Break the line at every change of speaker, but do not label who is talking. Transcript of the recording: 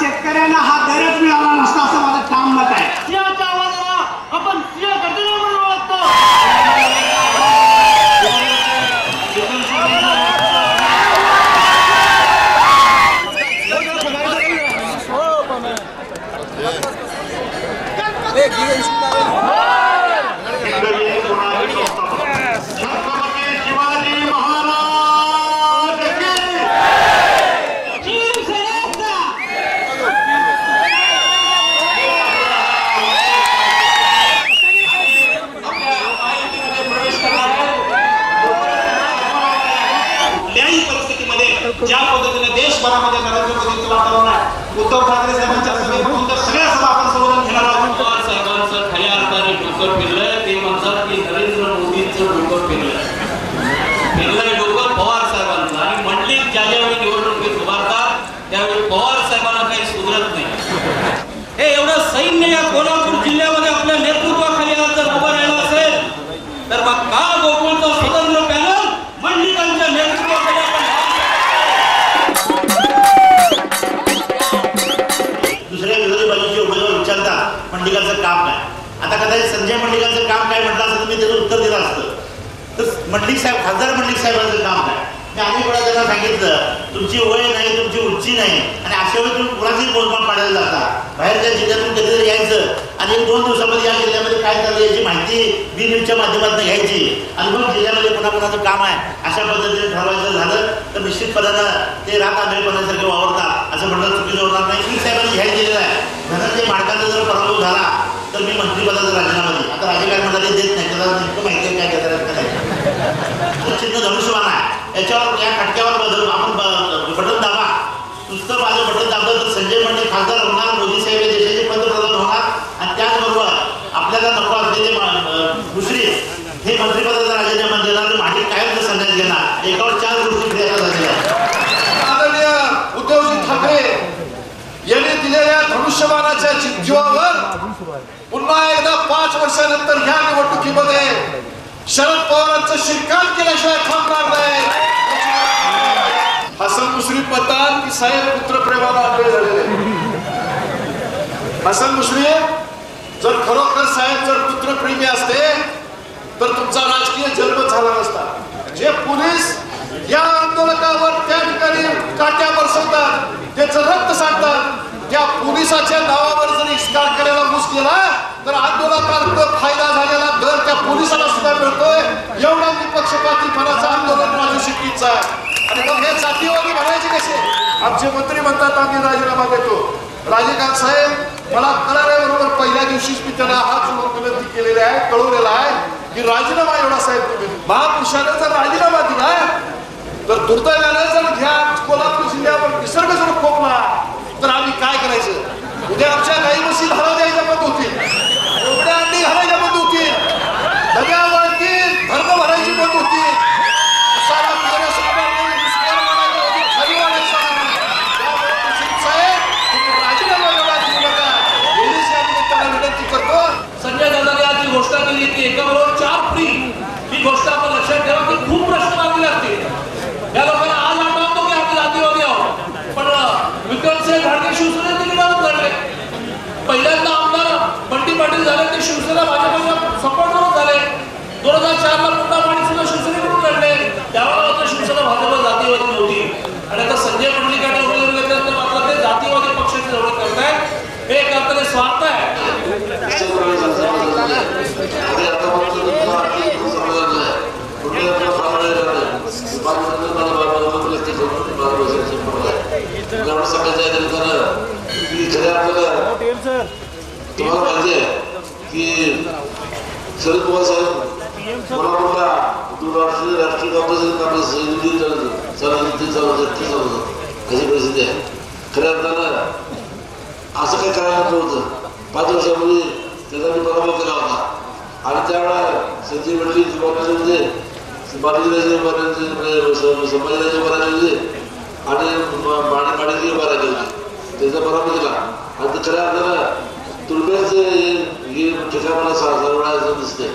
शेतकऱ्यांना हा दरच मिळाला नसता असं माझं ठाम मत आहे.
सिंहाच्या आवाजाला आपण सिंह गर्जना म्हणून ओळखतो.
छत्रपती शिवाजी महाराज की
कुठल्याही परिस्थितीमध्ये ज्या पद्धतीने देशभरामध्ये नरेंद्र मोदींचं वातावरण आहे उद्धव ठाकरे
साहेब विचारतात मंडिकाचं काम काय? आता कदाचित संजय मंडिकाचं काम काय म्हटलं असतं तुम्ही त्याचं उत्तर दिलं असतं. तर मंडलिक साहेब खासदार मंडलिक साहेबांचं काम काय? मी अनेक वेळा त्यांना सांगितलं तुमची वय नाही तुमची उंची नाही आणि अशा वेळी तुम्ही कुणाचंही मोजमाप पाडायला जाता? बाहेरच्या जिल्ह्यातून कधीतरी यायचं आणि एक दोन दिवसामध्ये या जिल्ह्यामध्ये काय चाललं याची माहिती बी न्यूजच्या माध्यमातून घ्यायची. आणि मग जिल्ह्यामध्ये कोणाकोणाचं काम आहे अशा पद्धतीने ठरवायचं झालं तर निश्चितपणानं ते रात आंधळेपणासारखे वावरतात असं म्हणणं चुकीचं होणार नाही. मी साहेबांनी घ्यायला केलेलं आहे धनंजय माडकाचा जर पराभव झाला तर मी मंत्रिपदाचा राजीनामा देईन आता देत नाही त्याला नेमकं माहिती आहे काय घेतात का नाही तो चिन्ह धनुष्यवान आहे. याच्यावर या खटक्यावर बदल आपण बटन दाबा. नुसतं माझं बटन दाबलं तर संजय मंडळ खासदार होणार मोदी साहेब हे देशाचे पंतप्रधान होणार. आणि त्याचबरोबर आपल्याला नको असलेले दुसरी. हे मंत्रिपदाचा राजीनामा देणार आणि माझी कायम संन्यास घेणार. एकावर चार
धनुष्यबाणाच्या जीवावर पुन्हा एकदा पाच वर्षानंतर ह्या निवडणुकीमध्ये शरद पवारांचं शिरकाण केल्याशिवाय थांबणार नाही. हसन मुश्रीफ म्हणतात की साहेब पुत्र प्रेमाला आंधळे झालेले. हसन मुश्रीफ जर खरोखर साहेब जर पुत्रप्रेमी असते तर तुमचा राजकीय जन्म झाला नसता. जे पोलीस या आंदोलकावर त्या ठिकाणी काट्या बरसवतात त्याचं रक्त सांडतात. पोलिसाच्या नावावर जर इस्कार करायला घुस केला तर आंदोलकांना फायदा झालेला दर त्या पोलिसाला सुद्धा मिळतोय. एवढा निपक्षपातीपणाचं आंदोलन राजू शिट्टीचं. आणि मग हे जातीवादी म्हणायचे कसे? आमचे मंत्री म्हणतात आम्ही राजीनामा देतो. राजेकांत साहेब मला कराराबरोबर पहिल्या दिवशीच मी त्यांना हाच विनंती केलेली आहे कळवलेला आहे की राजीनामा एवढा साहेब तुम्ही महापुरुषानं जर राजीनामा दिला तर दुर्दैवानं जर घ्या कोल्हापूर जिल्ह्यावर निसर्ग जर
우대 합자
तुम्हाला माहिती आहे की शरद पवार साहेब कोल्हापूरला राष्ट्रीय राष्ट्रीय काँग्रेस काँग्रेस सहयोगी ते चालवतात ते चालवतात कशी परिस्थिती आहे खऱ्या अर्थानं असं काय करायला नको होतं पाच वर्षापूर्वी त्याचा मी पराभव केला होता आणि त्यावेळेला संजय मंडळी कॉलेजमध्ये बालाजीराजे उभारले संभाजीराजे उभारले आणि माणिक उभारा केले त्याचा बरोबर केला आणि ते खऱ्या अर्थानं तुर्ब्याचं हे हे ठिकाण मला दिसतंय.